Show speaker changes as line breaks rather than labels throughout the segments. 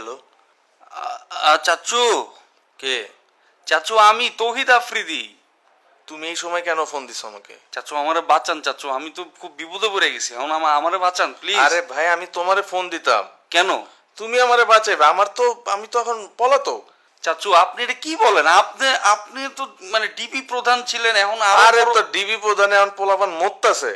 Hello?
চাচু।
কে?
চাচু আমি তৌহিদ আফ্রিদি।
তুমি এই সময় কেন ফোন দিছো আমাকে?
চাচু আমারে বাঁচান চাচু আমি তো খুব বিপদে পড়ে গেছি। এখন আমার আমারে বাঁচান প্লিজ
আরে ভাই আমি তোমারে ফোন দিতাম।
কেন?
তুমি আমারে বাঁচাইবে আমার তো আমি তো এখন পলাতো
চাচু আপনি এটা কি বলেন? আপনি আপনি তো মানে ডিবি প্রধান ছিলেন এখন আরও
তো ডিবি প্রধানে এখন পোলাপান মরতাছে।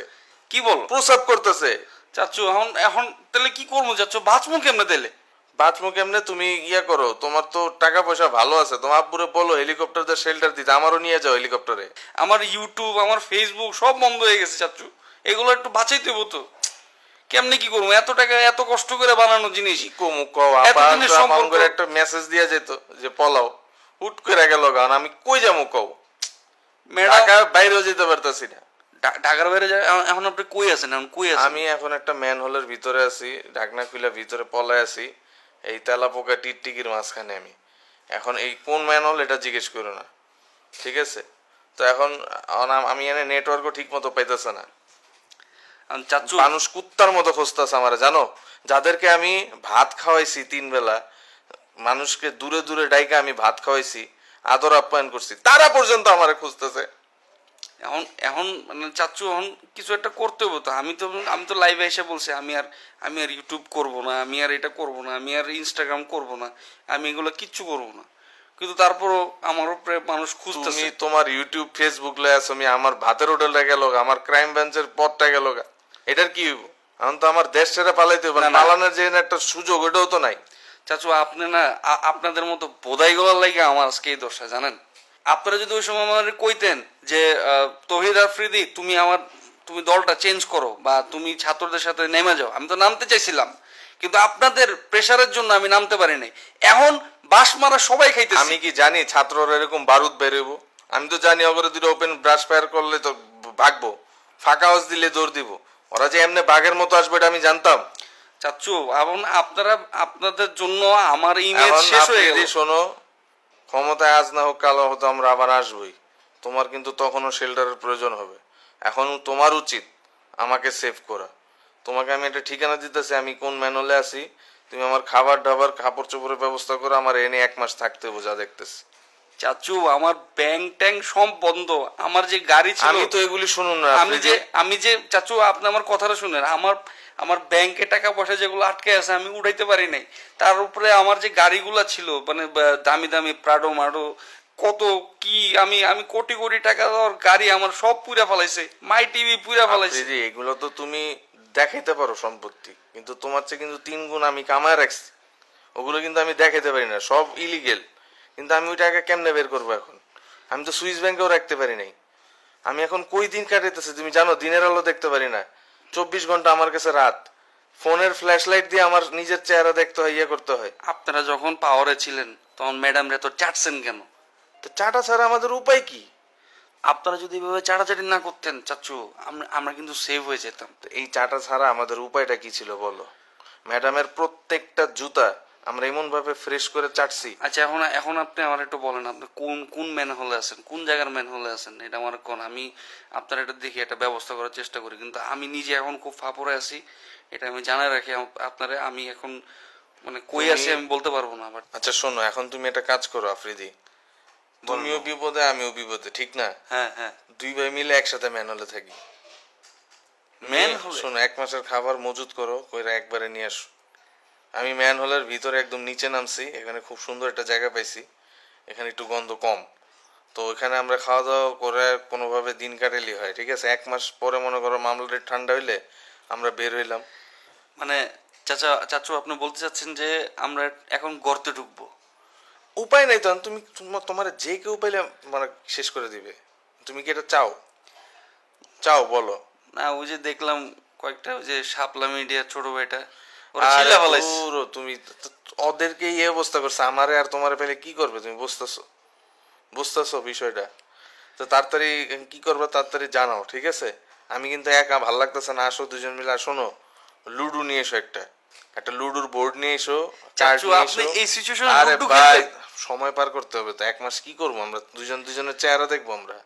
কি বল?
প্রসাব করতেছে।
চাচু এখন এখন তাহলে কি করব চাচু? বাঁচবো কেমনে দিলে
বাঁচমু কেমনে তুমি ইয়া করো? তোমার তো টাকা পয়সা ভালো আছে। তোমার আব্বুরে বলো হেলিকপ্টার দিয়ে শেল্টার দিতে। আমারও নিয়ে যাও হেলিকপ্টারে
আমার ইউটিউব আমার ফেসবুক সব বন্ধ হয়ে গেছে চাচু এগুলো একটু বাঁচাইতে হব তো। কেমনে কি করব? এত টাকা এত কষ্ট করে বানানো জিনিস।
কমু কও?
এতদিনের সম্পর্ক-
একটা মেসেজ দিয়া যেত যে পলাও। হুট করে গেল গান আমি কই যাব কও?
ম্যাডাম
বাইরেও যেতে পারতাছি না।
ঢাকার বাইরে এখন আপনি কই আছেন? এখন কই আছেন?
আমি এখন একটা ম্যান হোলের ভিতরে আছি। ঢাকনা খুলে ভিতরে পলায় আছি। এই তেলা পোকা টিকটিকির মাঝখানে আমি। এখন এই কোন ম্যান হল এটা জিজ্ঞেস করো না। ঠিক আছে? তো এখন আমি এনে নেটওয়ার্কও ঠিক মতো পাইতেছে না। মানুষ কুত্তার মতো খুঁজতেছে আমার জানো? যাদেরকে আমি ভাত খাওয়াইছি তিন বেলা মানুষকে দূরে দূরে ডাইকে আমি ভাত খাওয়াইছি আদর আপ্যায়ন করছি তারা পর্যন্ত আমার খুঁজতেছে।
এখন এখন মানে চাচু এখন কিছু একটা করতে হবে তো। আমি তো আমি তো লাইভে এসে বলছি আমি আর আমি আর ইউটিউব করব না আমি আর এটা করব না আমি আর ইনস্টাগ্রাম করব না আমি এগুলো কিচ্ছু করব না। কিন্তু তারপরও আমার উপরে মানুষ
তুমি তোমার ইউটিউব ফেসবুক লয়ে আছো আমি আমার ভাতের হোটেলটা গেল আমার ক্রাইম ব্রাঞ্চের পথটা গেল এটার কি হইব? এখন তো আমার দেশ ছেড়ে পালাইতে হবে। পালানোর যে একটা সুযোগ ওটাও তো নাই।
চাচু আপনি না আপনাদের মতো বোধাই গলার লাগে আমার আজকে এই দশা জানেন? আপনারা যদি ওই সময় আমার কইতেন যে তহিদ আফ্রিদি তুমি আমার তুমি দলটা চেঞ্জ করো বা তুমি ছাত্রদের সাথে নেমে যাও। আমি তো নামতে চাইছিলাম কিন্তু আপনাদের প্রেশারের জন্য আমি নামতে পারি নাই। এখন বাস মারা সবাই খাইতেছে।
আমি কি জানি ছাত্ররা এরকম বারুদ বেরোবো আমি তো জানি ওগুলো দুটো ওপেন ব্রাশ ফায়ার করলে তো ভাগবো ফাঁকা হাউস দিলে দৌড় দিব। ওরা যে এমনি বাঘের মতো আসবে এটা আমি জানতাম।
চাচ্ছু এখন আপনারা আপনাদের জন্য আমার ইমেজ শেষ হয়ে গেল।
শোনো ক্ষমতায় আজ না হোক কালো হতো আমরা আবার আসবই। তোমার কিন্তু তখনও শেল্টারের প্রয়োজন হবে। এখন তোমার উচিত আমাকে সেভ করা। তোমাকে আমি একটা ঠিকানা দিতেছি আমি কোন ম্যানলে আছি তুমি আমার খাবার দাবার কাপড় চোপড়ের ব্যবস্থা করে আমার এনে এক মাস থাকতে বোঝা দেখতেছি।
চাচু আমার ব্যাংক ট্যাঙ্ক সব বন্ধ। আমার যে গাড়ি ছিল
আমি তো এগুলি শুনুন না
আমি যে আমি যে চাচু আপনি আমার কথাটা শুনেন। আমার আমার ব্যাংকে টাকা পয়সা যেগুলো আটকে আছে আমি উঠাইতে পারি নাই। তার উপরে আমার যে গাড়িগুলো ছিল মানে দামি দামি প্রাডো মাডো কত কি আমি আমি কোটি কোটি টাকা গাড়ি আমার সব পুরা ফেলাইছে মাই টিভি পুরা ফেলাইছে।
আফ্রিদি, এগুলো তো তুমি দেখাইতে পারো সম্পত্তি কিন্তু তোমার চেয়ে কিন্তু তিন গুণ আমি কামায় রাখছি। ওগুলো কিন্তু আমি দেখাইতে পারি না সব ইলিগেল কিন্তু আমি ওই টাকা কেমনে বের করব এখন? আমি তো সুইস ব্যাংকেও রাখতে পারি নাই। আমি এখন কই দিন কাটাইতেছি তুমি জানো দিনের আলো দেখতে পারি না। চব্বিশ ঘণ্টা আমার কাছে রাত। ফোনের ফ্ল্যাশ লাইট দিয়ে আমার নিজের চেহারা দেখতে হয় ইয়ে করতে হয়।
আপনারা যখন পাওয়ারে ছিলেন তখন ম্যাডাম রে তো চাটছেন কেন?
তো চাটা ছাড়া আমাদের উপায় কি?
আপনারা যদি এভাবে চাটাচাটি না করতেন চাচু আমরা আমরা কিন্তু সেভ হয়ে যেতাম।
তো এই চাটা ছাড়া আমাদের উপায়টা কি ছিল বলো? ম্যাডামের প্রত্যেকটা জুতা আমরা এমন ভাবে ফ্রেশ করে চাটছি।
আচ্ছা এখন এখন আপনি আমার একটু বলেন আপনি কোন কোন ম্যান হলে আছেন? কোন জায়গার ম্যান হলে আছেন? এটা আমার কোন আমি আপনার এটা দেখি একটা ব্যবস্থা করার চেষ্টা করি কিন্তু আমি নিজে এখন খুব ফাপড়ে আছি এটা আমি জানাই রাখি আপ- আপনারে। আমি এখন মানে কই আছি আমি বলতে পারব না বাট
আচ্ছা শোনো এখন তুমি একটা কাজ করো আফ্রিদি। তুমিও বিপদে আমিও বিপদে ঠিক না?
হ্যাঁ হ্যাঁ।
দুই ভাই মিলে একসাথে ম্যান হলে থাকি।
ম্যান হলে
শোনো এক মাসের খাবার মজুত করো কইরা একবারে নিয়ে আসো। আমি ম্যান হলের ভিতরে একদম নিচে নামছি এখানে খুব সুন্দর একটা জায়গা পাইছি। এখানে একটু গন্ধ কম। তো এখানে আমরা খাওয়া দাওয়া করে কোনোভাবে দিন কাটালি হয় ঠিক আছে? এক মাস পরে মনে করো মামলাটা ঠান্ডা হইলে আমরা বের হইলাম।
মানে চাচা চাচু আপনি বলতে চাচ্ছেন যে আমরা এখন গর্তে ঢুকবো।
উপায় নাই তো তুমি তোমার- তোমার যে কেউ পাইলে মানে শেষ করে দিবে। তুমি কি এটা চাও? চাও বলো।
না ওই যে দেখলাম কয়েকটা ওই যে শাপলা মিডিয়া ছোট ভাইটা। ওরা ছিলা ফেলাইছে
পুরো তুমি ওদেরকে এই অবস্থা করছে আমারে আর তোমার পেলে কি করবে তুমি বুঝতেছো? বুঝতেছো বিষয়টা? তো তাড়াতাড়ি কি করবে তাড়াতাড়ি জানাও ঠিক আছে? আমি কিন্তু একা ভালো লাগতেছে না আসো দুজন মিলে আর শোনো লুডু নিয়ে এসো একটা। একটা লুডুর বোর্ড নিয়ে এসো
চাচু, আপনি এই situation
আরে
লুডু
ভাই সময় পার করতে হবে তো এক মাস কি করব আমরা? দুজন দুজনের চেহারা দেখব আমরা।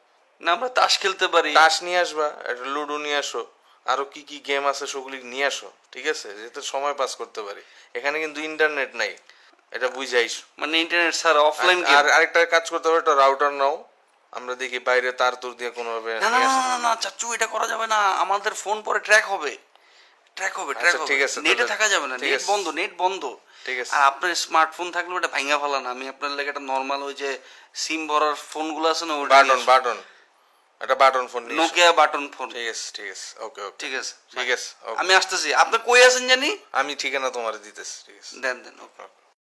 না আমরা তাস খেলতে পারি।
তাস নিয়ে আসবা একটা লুডো নিয়ে আসো। আরও কি কি গেম আছে সেগুলি নিয়ে আসো ঠিক আছে? যাতে সময় পাস করতে পারি। এখানে কিন্তু ইন্টারনেট নাই। এটা বুঝাইস
মানে ইন্টারনেট ছাড়া অফলাইন
আর আরেকটা কাজ করতে হবে একটা রাউটার নাও। আমরা দেখি বাইরে তার তুর দিয়ে কোনোভাবে
না না না না, না চাচু এটা করা যাবে না। আমাদের ফোন পরে ট্র্যাক হবে। ট্র্যাক হবে ট্র্যাক
আচ্ছা,
হবে।
ঠিক আছে,
নেটে থাকা যাবে না। নেট বন্ধ নেট বন্ধ।
ঠিক আছে।
আর আপনার স্মার্টফোন থাকলে ওটা ভাঙা ফেলা না। আমি আপনার লাগে একটা নর্মাল ওই যে সিম ভরার ফোনগুলো আছে না ওটা
বাটন বাটন একটা button phone
Nokia button phone
ঠিক আছে ঠিক আছে ওকে ওকে
ঠিক আছে
ঠিক আছে
আমি আসতেছি। আপনি কই আছেন জানি?
আমি ঠিকানা তোমার দিতেছি ঠিক আছে।
দেন দেন ওকে.